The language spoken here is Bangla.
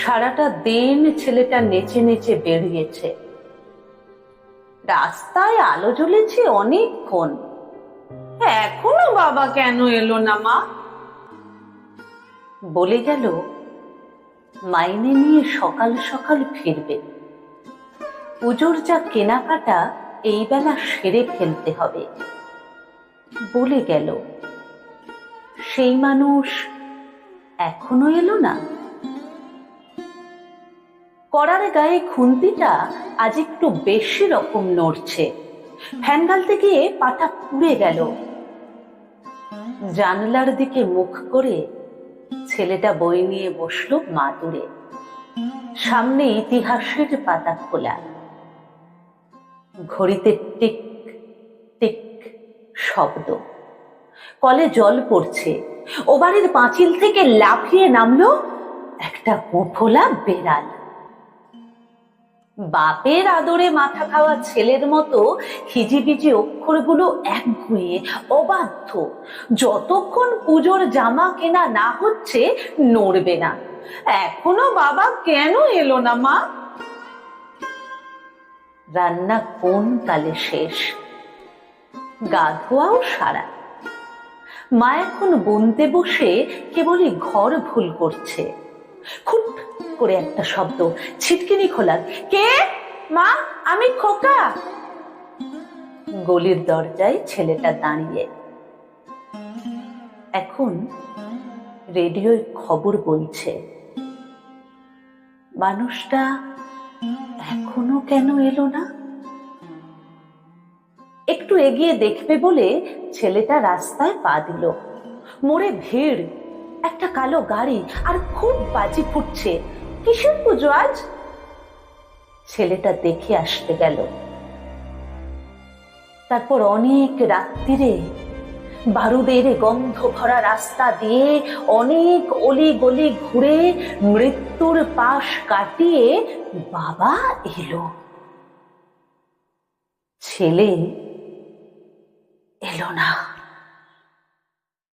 সারাটা দিন ছেলেটা নেচে নেচে বেরিয়েছে। রাস্তায় আলো জ্বলেছে অনেকক্ষণ। এখনও বাবা কেন এলো না মা? বলে গেল, মাইনে নিয়ে সকাল সকাল ফিরবে। পুজোর যা কেনাকাটা, এই বেলা সেরে ফেলতে হবে। বলে গেল, সেই মানুষ এখনও এলো না? করার গায়ে খুন্তিটা আজ একটু বেশি রকম নড়ছে। ফ্যান গালতে গিয়ে পাটা পুড়ে গেল। জানলার দিকে মুখ করে ছেলেটা বই নিয়ে বসল মাদুরে সামনে ইতিহাসের পাতা খোলা। ঘড়িতে টিক টিক শব্দ। কলে জল পড়ছে। ও বাড়ির পাঁচিল থেকে লাফিয়ে নামলো একটা গোফোলা বেড়াল। বাপের আদরে মাথা খাওয়া ছেলের মতো হিজিবিজি অক্ষরগুলো একগুয়ে অবাধ্য। যতক্ষণ পুজোর জামা কেনা না হচ্ছে, নড়বে না। এখনও বাবা কেন এলো না, মা? রান্না কোন কালে শেষ? গা ধোয়াও সারা। মা এখন বুনতে বসে কেবলই ঘর ভুল করছে। খুট করে একটা শব্দ। ছিটকিনি খোলার কে? মা, আমি খোকা। গলির দরজায় ছেলেটা দাঁড়িয়ে। এখন রেডিওয় খবর বলছে, মানুষটা এখনও কেন এলো না? একটু এগিয়ে দেখবে বলে ছেলেটা রাস্তায় পা দিল। মোড়ে ভিড়, একটা কালো গাড়ি, আর খুব বাজি ফুটছে। কিসের পুজো আজ? ছেলেটা দেখে আসতে গেল। তারপর অনেক রাত্রিরে বারুদের গন্ধ ভরা রাস্তা দিয়ে অনেক অলি গলি ঘুরে মৃত্যুর পাশ কাটিয়ে বাবা এলো। ছেলে এলো না।